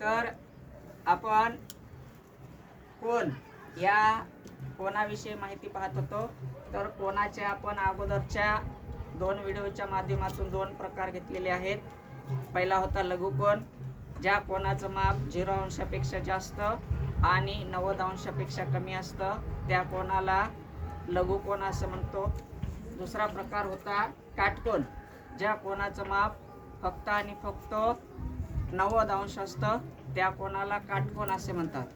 तर आपण कोण? या कोणाविषयी माहिती पाहत होतो? तर कोणाचे आपण अगोदरच्या दोन व्हिडिओच्या माध्यमातून दोन प्रकार घेतलेले आहेत. पहिला होता लघुकोण ज्या कोणाचं माप झिरो अंशापेक्षा जास्त आणि नव्वद अंशापेक्षा कमी असतं त्या कोणाला लघुकोण असं म्हणतो? दुसरा प्रकार होता काटकोण ज्या कोणाचं माप फक्त आणि फक्त नव्वद अंश असतं त्या कोणाला काटकोण असे म्हणतात.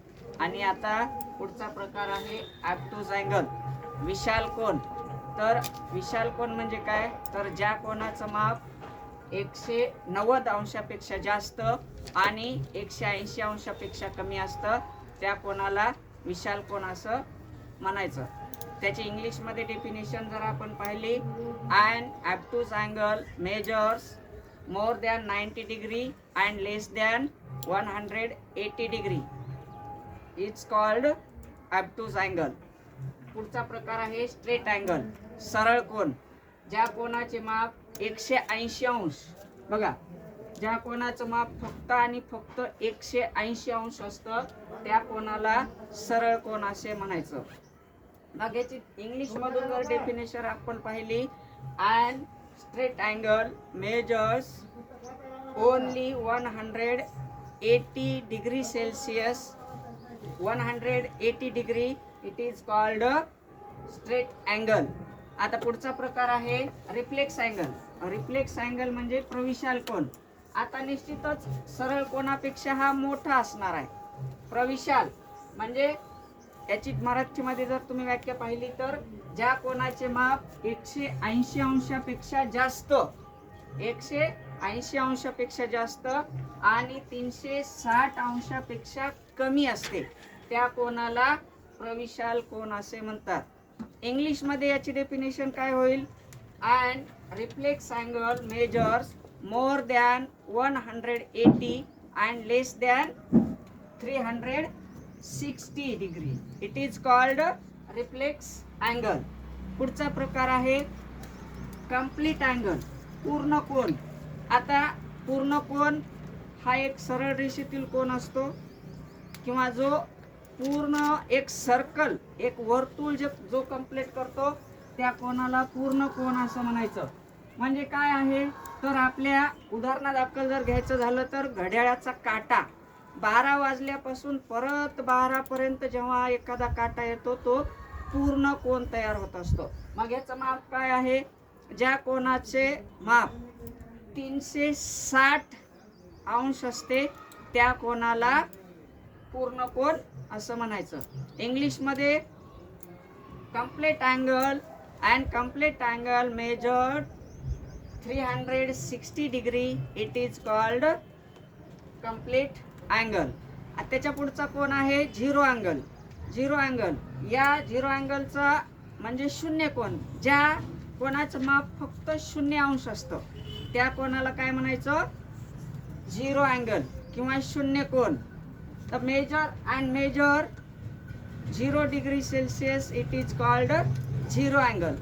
आणि आता पुढचा प्रकार आहे ॲप्टूज अँगल विशाल कोण? तर विशाल कोण म्हणजे काय? तर ज्या कोणाचं माप एकशे नव्वद अंशापेक्षा जास्त आणि एकशे ऐंशी अंशापेक्षा कमी असतं त्या कोणाला विशाल कोण असं म्हणायचं. त्याची इंग्लिशमध्ये डेफिनेशन जर आपण पाहिली and obtuse angle measures more than ninety degree and less than one hundred eighty degree. Obtuse called angle पुढचा प्रकार आहे स्ट्रेट अँगल सरळ कोण ज्या कोणाचे माप एकशे ऐंशी अंश. बघा. ज्या कोणाचं माप फक्त आणि फक्त एकशे ऐंशी अंश असतं त्या कोणाला सरळ कोण असे म्हणायचं. मग याची इंग्लिशमधून जर डेफिनेशन आपण पाहिली and straight angle measures only one hundred eighty degree Celsius one hundred eighty degree it is called straight angle आता पुढचा प्रकार आहे रिफ्लेक्स अँगल रिफ्लेक्स अँगल म्हणजे प्रविशाल कोण आता निश्चितच सरळ कोणापेक्षा हा मोठा असणार आहे. प्रविशाल म्हणजे याची मराठीमध्ये जर तुम्ही व्याख्या पाहिली तर ज्या कोणाचे माप एकशे ऐंशी अंशापेक्षा जास्त एकशे ऐंशी अंशापेक्षा जास्त आणि तीनशे साठ अंशापेक्षा कमी असते त्या कोणाला प्रविशाल कोण असे म्हणतात? इंग्लिशमध्ये याची डेफिनेशन काय होईल? And reflex angle measures more than one hundred eighty and less than three hundred sixty degree. It is called reflex angle पुढचा प्रकार आहे कंप्लीट अँगल पूर्ण कोण आता पूर्ण कोण हा एक सरळ रेषेतील कोण असतो किंवा जो पूर्ण एक सर्कल एक वर्तुळ जे जो कंप्लीट करतो त्या कोणाला पूर्ण कोण असं म्हणायचं. म्हणजे काय आहे? तर आपल्या उदाहरणादाखल जर घ्यायचं झालं तर घड्याळाचा काटा. बारा वाजल्यापासून परत बारापर्यंत जेव्हा एखादा काटा येतो तो पूर्ण कोण तयार होत असतो. मग याचं माप काय आहे? ज्या कोणाचे माप तीनशे साठ अंश असते त्या कोणाला पूर्ण कोण असं म्हणायचं. इंग्लिशमध्ये complete angle and complete angle measured three hundred sixty degree it is called complete angle त्याच्या पुढचा कोण आहे? झिरो अँगल झिरो अँगल या झिरो अँगलचा म्हणजे शून्य कोण ज्या कोणाचं माप फक्त शून्य अंश असतं. त्या कोणाला काय म्हणायचं? झिरो अँगल किंवा शून्य कोण तर measure and measure zero degree Celsius it is called zero angle